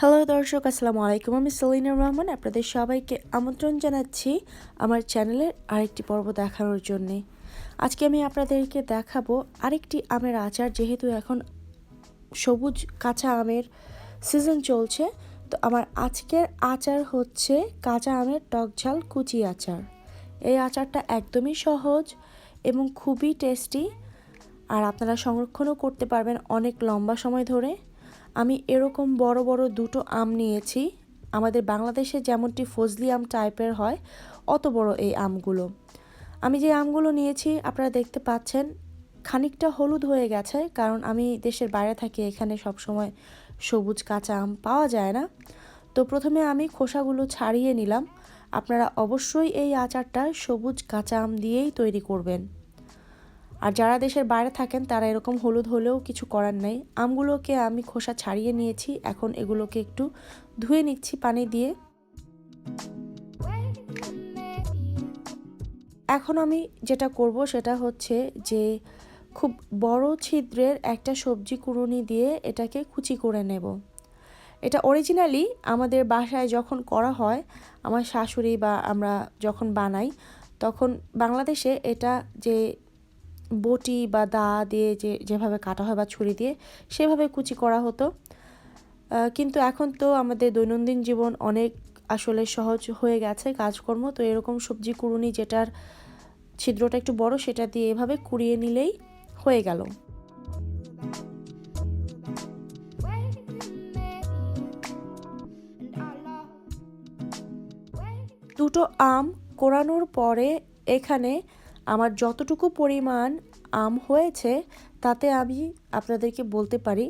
Hello দর্শক, আসসালামু আলাইকুম। আমি সলিনা রহমান, আপনাদের সবাইকে আমন্ত্রণ জানাচ্ছি আমার চ্যানেলের আরেকটি পর্ব দেখানোর জন্যে। আজকে আমি আপনাদেরকে দেখাবো আরেকটি আমের আচার, যেহেতু এখন সবুজ কাঁচা আমের সিজন চলছে, তো আমার আজকের আচার হচ্ছে কাঁচা আমের টক ঝাল কুচি আচার। এই আচারটা একদমই সহজ এবং খুবই টেস্টি আর আপনারা সংরক্ষণও করতে পারবেন অনেক লম্বা সময় ধরে। আমি এরকম বড় বড় দুটো আম নিয়েছি। আমাদের বাংলাদেশে যেমনটি ফজলি আম টাইপের হয়, অত বড় এই আমগুলো। আমি যে আমগুলো নিয়েছি, আপনারা দেখতে পাচ্ছেন, খানিকটা হলুদ হয়ে গেছে, কারণ আমি দেশের বাইরে থাকি, এখানে সবসময় সবুজ কাঁচা আম পাওয়া যায় না। তো প্রথমে আমি খোসাগুলো ছাড়িয়ে নিলাম। আপনারা অবশ্যই এই আচারটা সবুজ কাঁচা আম দিয়েই তৈরি করবেন। আর যারা দেশের বাইরে থাকেন, তারা এরকম হলুদ হলেও কিছু করার নেই। আমগুলোকে আমি খোসা ছাড়িয়ে নিয়েছি। এখন এগুলোকে একটু ধুয়ে নিচ্ছি পানি দিয়ে। এখন আমি যেটা করব, সেটা হচ্ছে যে, খুব বড় ছিদ্রের একটা সবজি কুড়ুনি দিয়ে এটাকে কুচি করে নেব। এটা অরিজিনালি আমাদের বাসায় যখন করা হয়, আমার শাশুড়ি বা আমরা যখন বানাই, তখন বাংলাদেশে এটা যে বটি বা দা দিয়ে যে, যেভাবে কাটা হয় বা ছুরি দিয়ে সেভাবে কুচি করা হতো। কিন্তু এখন তো আমাদের দৈনন্দিন জীবন অনেক আসলে সহজ হয়ে গেছে কাজকর্ম। তো এরকম সবজি কুড়ুনি যেটার ছিদ্রটা একটু বড় সেটা দিয়ে এভাবে কুড়িয়ে নিলেই হয়ে গেল। দুটো আম কোরানোর পরে এখানে আমার যতটুকু পরিমাণ আম হয়েছে, তাতে আমি আপনাদেরকে বলতে পারি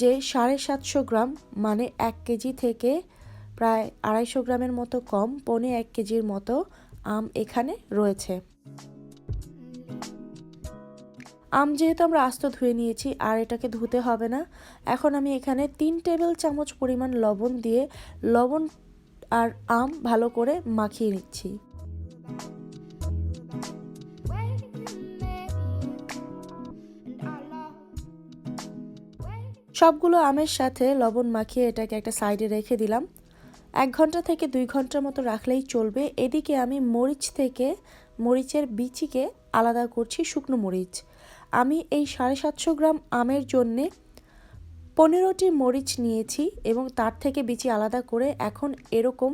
যে সাড়ে সাতশো গ্রাম মানে এক কেজি থেকে প্রায় আড়াইশো গ্রামের মতো কম, পনে এক কেজির মতো আম এখানে রয়েছে। আম যেহেতু আমরা আস্ত ধুয়ে নিয়েছি, আর এটাকে ধুতে হবে না, এখন আমি এখানে তিন টেবিল চামচ পরিমাণ লবণ দিয়ে লবণ আর আম ভালো করে মাখিয়ে নিচ্ছি। সবগুলো আমের সাথে লবণ মাখিয়ে এটাকে একটা সাইডে রেখে দিলাম। এক ঘণ্টা থেকে দুই ঘণ্টার মতো রাখলেই চলবে। এদিকে আমি মরিচ থেকে মরিচের বিচিকে আলাদা করছি শুকনো মরিচ। আমি এই সাড়ে সাতশো গ্রাম আমের জন্যে পনেরোটি মরিচ নিয়েছি এবং তার থেকে বিচি আলাদা করে এখন এরকম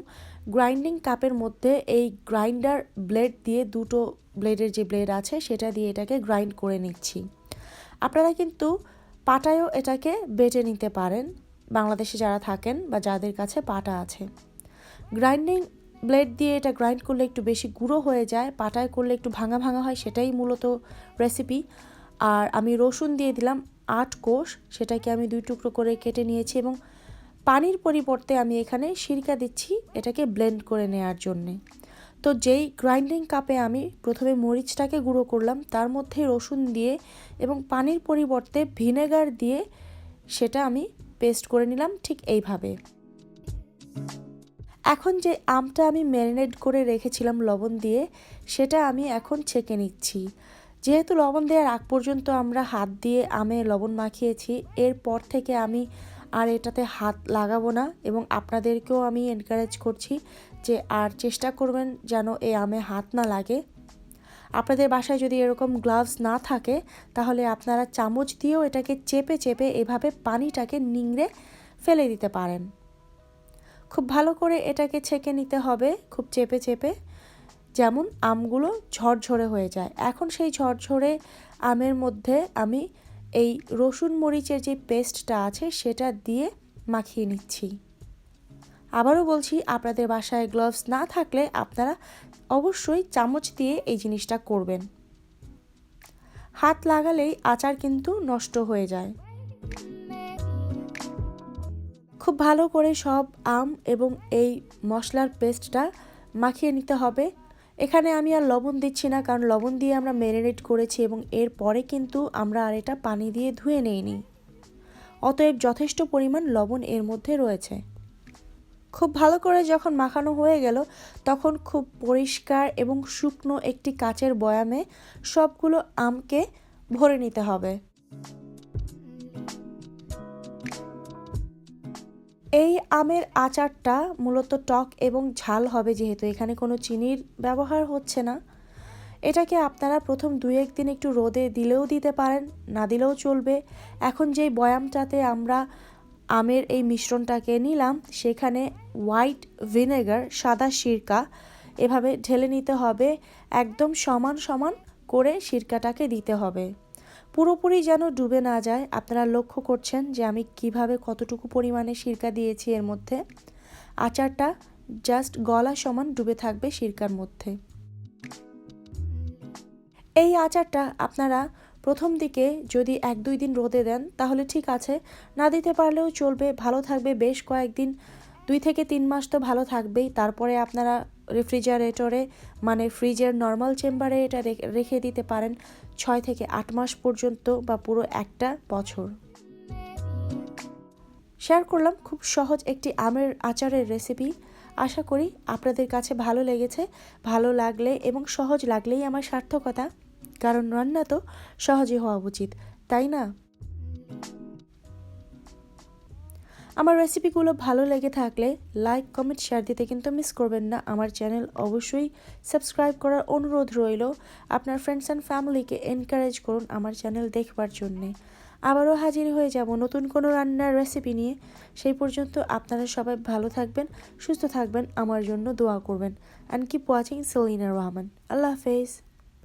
গ্রাইন্ডিং কাপের মধ্যে এই গ্রাইন্ডার ব্লেড দিয়ে দুটো ব্লেডের যে ব্লেড আছে, সেটা দিয়ে এটাকে গ্রাইন্ড করে নিচ্ছি। আপনারা কিন্তু পাটায়ও এটাকে বেটে নিতে পারেন বাংলাদেশে যারা থাকেন বা যাদের কাছে পাটা আছে। গ্রাইন্ডিং ব্লেড দিয়ে এটা গ্রাইন্ড করলে একটু বেশি গুঁড়ো হয়ে যায়, পাটায় করলে একটু ভাঙা ভাঙা হয় সেটাই মূলত রেসিপি আর আমি রসুন দিয়ে দিলাম আট কোষ, সেটাকে আমি দুই টুকরো করে কেটে নিয়েছি এবং পানির পরিবর্তে আমি এখানে সিরকা দিচ্ছি এটাকে ব্লেন্ড করে নেওয়ার জন্যে। তো যেই গ্রাইন্ডিং কাপে আমি প্রথমে মরিচটাকে গুঁড়ো করলাম, তার মধ্যে রসুন দিয়ে এবং পানির পরিবর্তে ভিনেগার দিয়ে সেটা আমি পেস্ট করে নিলাম ঠিক এইভাবে। এখন যে আমটা আমি ম্যারিনেট করে রেখেছিলাম লবণ দিয়ে, সেটা আমি এখন ছেঁকে নিচ্ছি। যেহেতু লবণ দেওয়ার আগ পর্যন্ত আমরা হাত দিয়ে আমে লবণ মাখিয়েছি, এরপর থেকে আমি আর এটাতে হাত লাগাবো না এবং আপনাদেরকেও আমি এনকারেজ করছি যে আর চেষ্টা করবেন যেন এই আমে হাত না লাগে। আপনাদের বাসায় যদি এরকম গ্লাভস না থাকে, তাহলে আপনারা চামচ দিয়েও এটাকে চেপে চেপে এভাবে পানিটাকে নিংড়ে ফেলে দিতে পারেন। খুব ভালো করে এটাকে ছেঁকে নিতে হবে খুব চেপে চেপে, যেমন আমগুলো ঝরঝরে হয়ে যায়। এখন সেই ঝরঝরে আমের মধ্যে আমি এই রসুন মরিচের যে পেস্টটা আছে, সেটা দিয়ে মাখিয়ে নিচ্ছি। আবারও বলছি, আপনাদের বাসায় গ্লাভস না থাকলে আপনারা অবশ্যই চামচ দিয়ে এই জিনিসটা করবেন। হাত লাগালেই আচার কিন্তু নষ্ট হয়ে যায়। খুব ভালো করে সব আম এবং এই মশলার পেস্টটা মাখিয়ে নিতে হবে। এখানে আমি আর লবণ দিচ্ছি না, কারণ লবণ দিয়ে আমরা ম্যারিনেট করেছি এবং এরপরে কিন্তু আমরা আর এটা পানি দিয়ে ধুয়ে নেইনি। অতএব যথেষ্ট পরিমাণ লবণ এর মধ্যে রয়েছে। খুব ভালো করে যখন মাখানো হয়ে গেল, তখন খুব পরিষ্কার এবং শুকনো একটি কাচের বয়ামে সবগুলো আমকে ভরে নিতে হবে। এই আমের আচারটা মূলত টক এবং ঝাল হবে যেহেতু এখানে কোনো চিনির ব্যবহার হচ্ছে না। এটাকে আপনারা প্রথম দুই একদিন একটু রোদে দিলেও দিতে পারেন, না দিলেও চলবে। এখন যেই বয়ামটাতে আমরা আমের এই মিশ্রণটাকে নিলাম। সেখানে হোয়াইট ভিনেগার, সাদা সিরকা এভাবে ঢেলে নিতে হবে। একদম সমান সমান করে সিরকাটাকে দিতে হবে। পুরোপুরি যেন ডুবে না যায়। আপনারা লক্ষ্য করছেন যে আমি কীভাবে কতটুকু পরিমাণে সিরকা দিয়েছি এর মধ্যে। আচারটা জাস্ট গলা সমান ডুবে থাকবে সিরকার মধ্যে। এই আচারটা আপনারা প্রথম দিকে যদি এক দুই দিন রোদে দেন, তাহলে ঠিক আছে। না দিতে পারলেও চলবে, ভালো থাকবে বেশ কয়েকদিন। দুই থেকে তিন মাস তো ভালো থাকবেই। তারপরে আপনারা রেফ্রিজারেটরে মানে ফ্রিজের নর্মাল চেম্বারে এটা রেখে- দিতে পারেন। ছয় থেকে আট মাস পর্যন্ত বা পুরো একটা বছর। শেয়ার করলাম খুব সহজ একটি আমের আচারের রেসিপি। আশা করি আপনাদের কাছে ভালো লেগেছে। ভালো লাগলে এবং সহজ লাগলেই আমার সার্থকতা। কারণ রান্না তো সহজে হওয়া উচিত, তাই না? আমার রেসিপিগুলো ভালো লেগে থাকলে লাইক, কমেন্ট, শেয়ার দিতে কিন্তু মিস করবেন না। আমার চ্যানেল অবশ্যই সাবস্ক্রাইব করার অনুরোধ রইল। আপনার ফ্রেন্ডস অ্যান্ড ফ্যামিলিকে এনকারেজ করুন আমার চ্যানেল দেখবার জন্যে। আবারও হাজির হয়ে যাব নতুন কোনো রান্নার রেসিপি নিয়ে। সেই পর্যন্ত আপনারা সবাই ভালো থাকবেন, সুস্থ থাকবেন, আমার জন্য দোয়া করবেন। And keep watching Selina Rahman আল্লাহ হাফেজ।